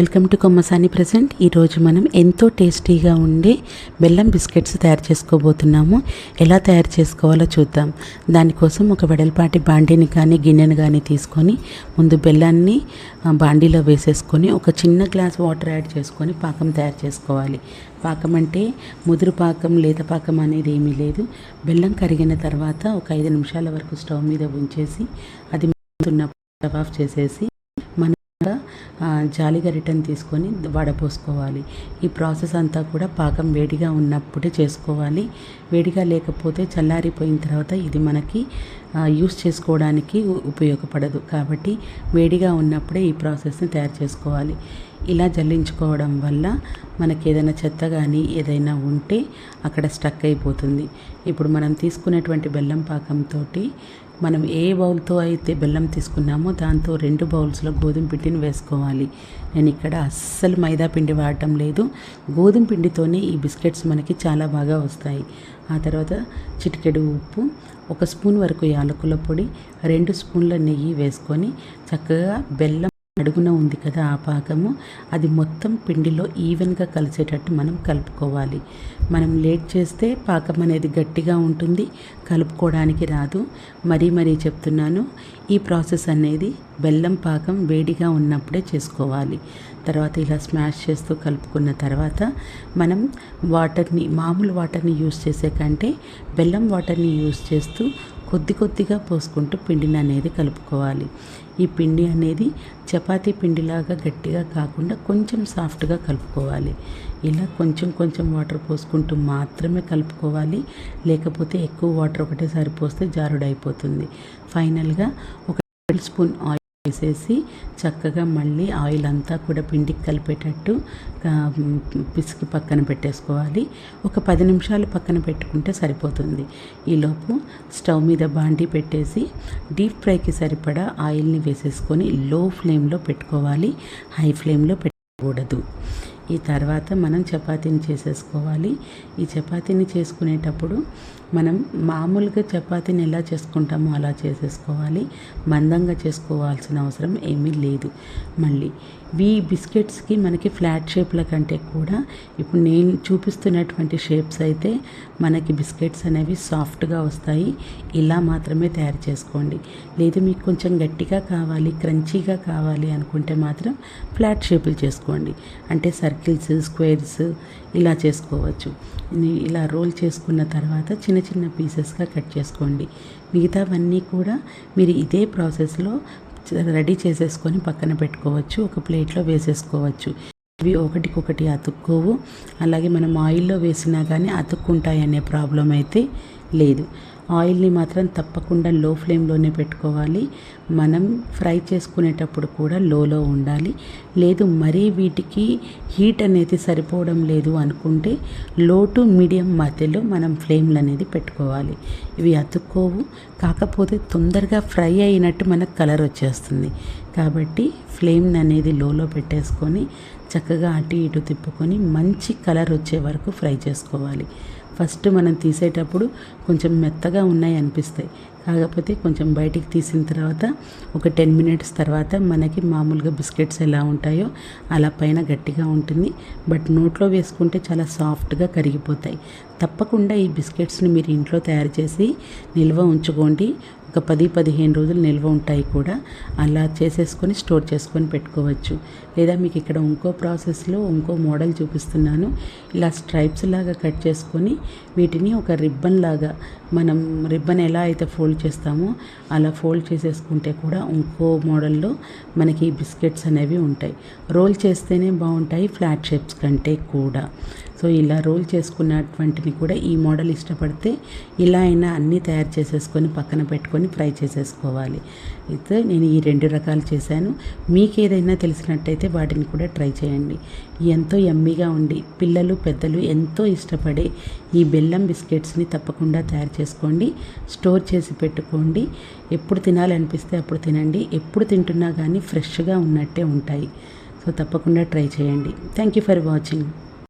Welcome to Kommasani present ఈరోజు మనం ఎంతో టేస్టీగా ఉండే బెల్లం బిస్కెట్స్ తయారు చేసుకోబోతున్నాము. ఎలా తయారు చేసుకోవాలో చూద్దాం. దానికోసం ఒక వెడల్పాటి బాండీని కానీ గిన్నెను కానీ తీసుకొని ముందు బెల్లాన్ని బాండీలో వేసేసుకొని ఒక చిన్న గ్లాస్ వాటర్ యాడ్ చేసుకొని పాకం తయారు చేసుకోవాలి. పాకం అంటే ముదురు పాకం లేత పాకం అనేది ఏమీ లేదు. బెల్లం కరిగిన తర్వాత ఒక ఐదు నిమిషాల వరకు స్టవ్ మీద ఉంచేసి అది ఉన్నప్పుడు స్టవ్ ఆఫ్ చేసేసి జాలిగా రిటర్న్ తీసుకొని వడపోసుకోవాలి. ఈ ప్రాసెస్ అంతా కూడా పాకం వేడిగా ఉన్నప్పుడే చేసుకోవాలి. వేడిగా లేకపోతే చల్లారిపోయిన తర్వాత ఇది మనకి యూస్ చేసుకోవడానికి ఉపయోగపడదు. కాబట్టి వేడిగా ఉన్నప్పుడే ఈ ప్రాసెస్ని తయారు చేసుకోవాలి. ఇలా జల్లించుకోవడం వల్ల మనకి ఏదైనా చెత్త కానీ ఏదైనా ఉంటే అక్కడ స్టక్ అయిపోతుంది. ఇప్పుడు మనం తీసుకునేటువంటి బెల్లం పాకంతో మనం ఏ బౌల్తో అయితే బెల్లం తీసుకున్నామో దాంతో రెండు బౌల్స్లో గోధుమ పిండిని వేసుకోవాలి. నేను ఇక్కడ అస్సలు మైదా పిండి వాడటం లేదు. గోధుమ పిండితోనే ఈ బిస్కెట్స్ మనకి చాలా బాగా వస్తాయి. ఆ తర్వాత చిటికెడు ఉప్పు ఒక స్పూన్ వరకు యాలకుల పొడి రెండు స్పూన్ల నెయ్యి వేసుకొని చక్కగా బెల్లం అడుగున ఉంది కదా ఆ పాకము అది మొత్తం పిండిలో ఈవెన్గా కలిసేటట్టు మనం కలుపుకోవాలి. మనం లేట్ చేస్తే పాకం అనేది గట్టిగా ఉంటుంది కలుపుకోవడానికి రాదు. మరీ మరీ చెప్తున్నాను ఈ ప్రాసెస్ అనేది బెల్లం పాకం వేడిగా ఉన్నప్పుడే చేసుకోవాలి. తర్వాత ఇలా స్మాష్ చేస్తూ కలుపుకున్న తర్వాత మనం వాటర్ని మామూలు వాటర్ని యూస్ చేసే కంటే బెల్లం వాటర్ని యూస్ చేస్తూ కొద్ది కొద్దిగా పోసుకుంటూ పిండిని అనేది కలుపుకోవాలి. ఈ పిండి అనేది చపాతీ పిండిలాగా గట్టిగా కాకుండా కొంచెం సాఫ్ట్గా కలుపుకోవాలి. ఇలా కొంచెం కొంచెం వాటర్ పోసుకుంటూ మాత్రమే కలుపుకోవాలి. లేకపోతే ఎక్కువ వాటర్ ఒకటేసారి పోస్తే జారుడైపోతుంది. ఫైనల్గా ఒక టేబుల్ స్పూన్ ఆయిల్ వేసేసి చక్కగా మళ్ళీ ఆయిల్ అంతా కూడా పిండికి కలిపేటట్టు పిసికి పక్కన పెట్టేసుకోవాలి. ఒక పది నిమిషాలు పక్కన పెట్టుకుంటే సరిపోతుంది. ఈలోపు స్టవ్ మీద బాండి పెట్టేసి డీప్ ఫ్రైకి సరిపడా ఆయిల్ని వేసేసుకొని లో ఫ్లేమ్లో పెట్టుకోవాలి. హై ఫ్లేమ్లో పెట్టకూడదు. ఈ తర్వాత మనం చపాతీని చేసేసుకోవాలి. ఈ చపాతీని చేసుకునేటప్పుడు మనం మామూలుగా చపాతీని ఎలా చేసుకుంటామో అలా చేసేసుకోవాలి. మందంగా చేసుకోవాల్సిన అవసరం ఏమీ లేదు. మళ్ళీ ఈ బిస్కెట్స్కి మనకి ఫ్లాట్ షేప్ల కంటే కూడా ఇప్పుడు నేను చూపిస్తున్నటువంటి షేప్స్ అయితే మనకి బిస్కెట్స్ అనేవి సాఫ్ట్గా వస్తాయి. ఇలా మాత్రమే తయారు చేసుకోండి. లేదు మీకు కొంచెం గట్టిగా కావాలి క్రంచీగా కావాలి అనుకుంటే మాత్రం ఫ్లాట్ షేపులు చేసుకోండి. అంటే సర్కిల్స్ స్క్వేర్స్ ఇలా చేసుకోవచ్చు. ఇలా రోల్ చేసుకున్న తర్వాత చిన్న చిన్న పీసెస్గా కట్ చేసుకోండి. మిగతావన్నీ కూడా మీరు ఇదే ప్రాసెస్లో రెడీ చేసేసుకొని పక్కన పెట్టుకోవచ్చు. ఒక ప్లేట్లో వేసేసుకోవచ్చు. ఇవి ఒకటికొకటి అతుక్కోవు. అలాగే మనం ఆయిల్లో వేసినా కానీ అతుక్కుంటాయి అనే ప్రాబ్లం అయితే లేదు. ఆయిల్ని మాత్రం తప్పకుండా లో ఫ్లేమ్లోనే పెట్టుకోవాలి. మనం ఫ్రై చేసుకునేటప్పుడు కూడా లోలో ఉండాలి. లేదు మరీ వీటికి హీట్ అనేది సరిపోవడం లేదు అనుకుంటే లో టు మీడియం మధ్యలో మనం ఫ్లేమ్లు అనేది పెట్టుకోవాలి. ఇవి అతుక్కోవు. కాకపోతే తొందరగా ఫ్రై అయినట్టు మనకు కలర్ వచ్చేస్తుంది. కాబట్టి ఫ్లేమ్ అనేది లోలో పెట్టేసుకొని చక్కగా అటు ఇటు తిప్పుకొని మంచి కలర్ వచ్చే వరకు ఫ్రై చేసుకోవాలి. ఫస్ట్ మనం తీసేటప్పుడు కొంచెం మెత్తగా ఉన్నాయి అనిపిస్తాయి. కాకపోతే కొంచెం బయటికి తీసిన తర్వాత ఒక టెన్ మినిట్స్ తర్వాత మనకి మామూలుగా బిస్కెట్స్ ఎలా ఉంటాయో అలా పైన గట్టిగా ఉంటుంది. బట్ నోట్లో వేసుకుంటే చాలా సాఫ్ట్గా కరిగిపోతాయి. తప్పకుండా ఈ బిస్కెట్స్ని మీరు ఇంట్లో తయారు చేసి నిల్వ ఉంచుకోండి. ఒక పది పదిహేను రోజులు నిల్వ ఉంటాయి కూడా. అలా చేసేసుకొని స్టోర్ చేసుకొని పెట్టుకోవచ్చు. లేదా మీకు ఇక్కడ ఇంకో ప్రాసెస్లో ఇంకో మోడల్ చూపిస్తున్నాను. ఇలా స్ట్రైప్స్ లాగా కట్ చేసుకొని వీటిని ఒక రిబ్బన్ లాగా మనం రిబ్బన్ ఎలా అయితే ఫోల్డ్ చేస్తామో అలా ఫోల్డ్ చేసేసుకుంటే కూడా ఇంకో మోడల్లో మనకి బిస్కెట్స్ అనేవి ఉంటాయి. రోల్ చేస్తేనే బాగుంటాయి ఫ్లాట్ షేప్స్ కంటే కూడా. సో ఇలా రోల్ చేసుకున్నటువంటిని కూడా ఈ మోడల్ ఇష్టపడితే ఇలా అయినా అన్నీ తయారు చేసేసుకొని పక్కన పెట్టుకొని ఫ్రై చేసేసుకోవాలి. అయితే నేను ఈ రెండు రకాలు చేశాను. మీకు ఏదైనా తెలిసినట్టయితే వాటిని కూడా ట్రై చేయండి. ఎంతో ఎమ్మీగా ఉండి పిల్లలు పెద్దలు ఎంతో ఇష్టపడే ఈ బెల్లం బిస్కెట్స్ని తప్పకుండా తయారు చేసుకోండి. స్టోర్ చేసి పెట్టుకోండి. ఎప్పుడు తినాలనిపిస్తే అప్పుడు తినండి. ఎప్పుడు తింటున్నా కానీ ఫ్రెష్గా ఉన్నట్టే ఉంటాయి. సో తప్పకుండా ట్రై చేయండి. Thank you for watching.